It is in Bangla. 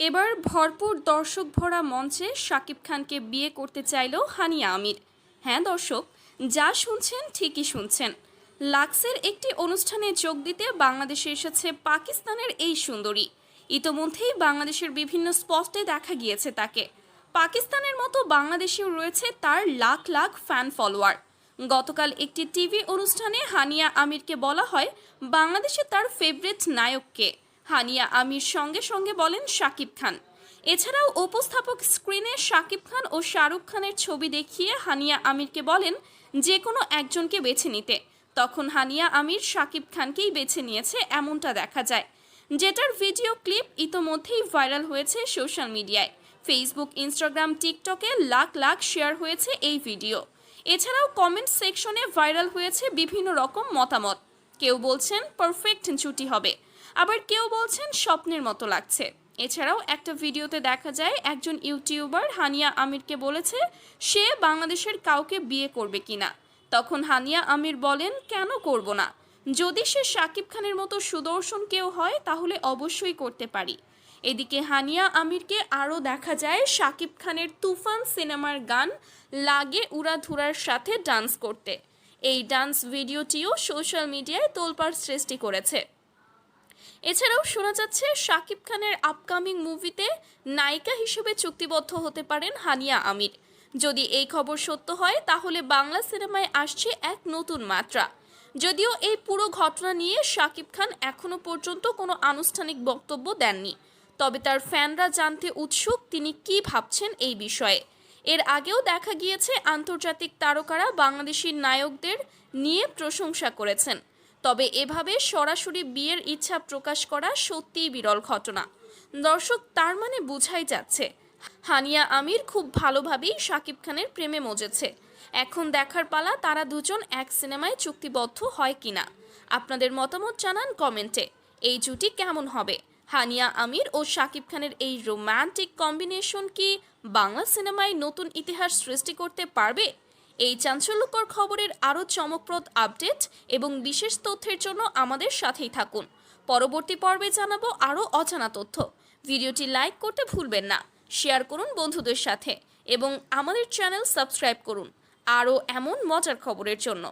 এবার ভরপুর দর্শক ভরা মঞ্চে শাকিব খানকে বিয়ে করতে চাইল হানিয়া আমির। হ্যাঁ দর্শক, যা শুনছেন ঠিকই শুনছেন। লাক্সের একটি অনুষ্ঠানে যোগ দিতে বাংলাদেশে এসেছে পাকিস্তানের এই সুন্দরী। ইতোমধ্যেই বাংলাদেশের বিভিন্ন স্পটে দেখা গিয়েছে তাকে। পাকিস্তানের মতো বাংলাদেশেও রয়েছে তার লাখ লাখ ফ্যান ফলোয়ার গতকাল একটি টিভি অনুষ্ঠানে হানিয়া আমিরকে বলা হয়, বাংলাদেশে তার ফেভারিট নায়ককে। হানিয়া আমির সঙ্গে সঙ্গে বলেন শাকিব খান। এছাড়াও উপস্থাপক স্ক্রিনে শাকিব খান ও শাহরুখ খানের ছবি দেখিয়ে হানিয়া আমিরকে বলেন যে কোনো একজনকে বেছে নিতে। তখন হানিয়া আমির শাকিব খানকেই বেছে নিয়েছে এমনটা দেখা যায়। যেটার ভিডিও ক্লিপ ইতোমধ্যেই ভাইরাল হয়েছে সোশ্যাল মিডিয়ায়। ফেসবুক, ইনস্টাগ্রাম, টিকটকে লাখ লাখ শেয়ার হয়েছে এই ভিডিও। এছাড়াও কমেন্ট সেকশনে ভাইরাল হয়েছে বিভিন্ন রকম মতামত। কেউ বলছেন, পারফেক্ট জুটি হবে। আবার কেউ বলছেন স্বপ্নের মতো লাগছে। এছাড়াও একটা ভিডিওতে দেখা যায়, একজন ইউটিউবার হানিয়া আমিরকে বলেছে, সে বাংলাদেশের কাউকে বিয়ে করবে কিনা? তখন হানিয়া আমির বলেন, কেন করব না? যদি সে শাকিব খানের মতো সুদর্শন কেউ হয়, তাহলে অবশ্যই করতে পারি। এদিকে হানিয়া আমিরকে আরও দেখা যায়, শাকিব খানের তুফান সিনেমার গান লাগে উড়াধুরার সাথে ডান্স করতে। এই ডান্স ভিডিওটিও সোশ্যাল মিডিয়ায় তোলপাড় সৃষ্টি করেছে। এছাড়াও শোনা যাচ্ছে, শাকিব খানের আপকামিং মুভিতে নায়িকা হিসেবে চুক্তিবদ্ধ হতে পারেন হানিয়া আমির। যদি এই খবর সত্য হয়, তাহলে বাংলা সিনেমায় আসছে এক নতুন মাত্রা। যদিও এই পুরো ঘটনা নিয়ে শাকিব খান এখনও পর্যন্ত কোনো আনুষ্ঠানিক বক্তব্য দেননি। তবে তার ফ্যানরা জানতে উৎসুক তিনি কি ভাবছেন এই বিষয়ে। এর আগেও দেখা গিয়েছে, আন্তর্জাতিক তারকারা বাংলাদেশি নায়কদের নিয়ে প্রশংসা করেছেন। তবে এভাবে সরাসরি বিয়ের ইচ্ছা প্রকাশ করা সত্যিই বিরল ঘটনা। দর্শক, তার মানে বোঝাই যাচ্ছে, হানিয়া আমির খুব ভালোভাবেই শাকিব খানের প্রেমে মজেছে। এখন দেখার পালা তারা দুজন এক সিনেমায় চুক্তিবদ্ধ হয় কিনা। আপনাদের মতামত জানান কমেন্টে। এই জুটি কেমন হবে? হানিয়া আমির ও শাকিব খানের এই রোম্যান্টিক কম্বিনেশন কি বাংলা সিনেমায় নতুন ইতিহাস সৃষ্টি করতে পারবে? এই চাঞ্চল্যকর খবরের আরও চমকপ্রদ আপডেট এবং বিশেষ তথ্যের জন্য আমাদের সাথেই থাকুন। পরবর্তী পর্বে জানাব আরও অজানা তথ্য। ভিডিওটি লাইক করতে ভুলবেন না, শেয়ার করুন বন্ধুদের সাথে এবং আমাদের চ্যানেল সাবস্ক্রাইব করুন। আরও এমন মজার খবরের জন্য।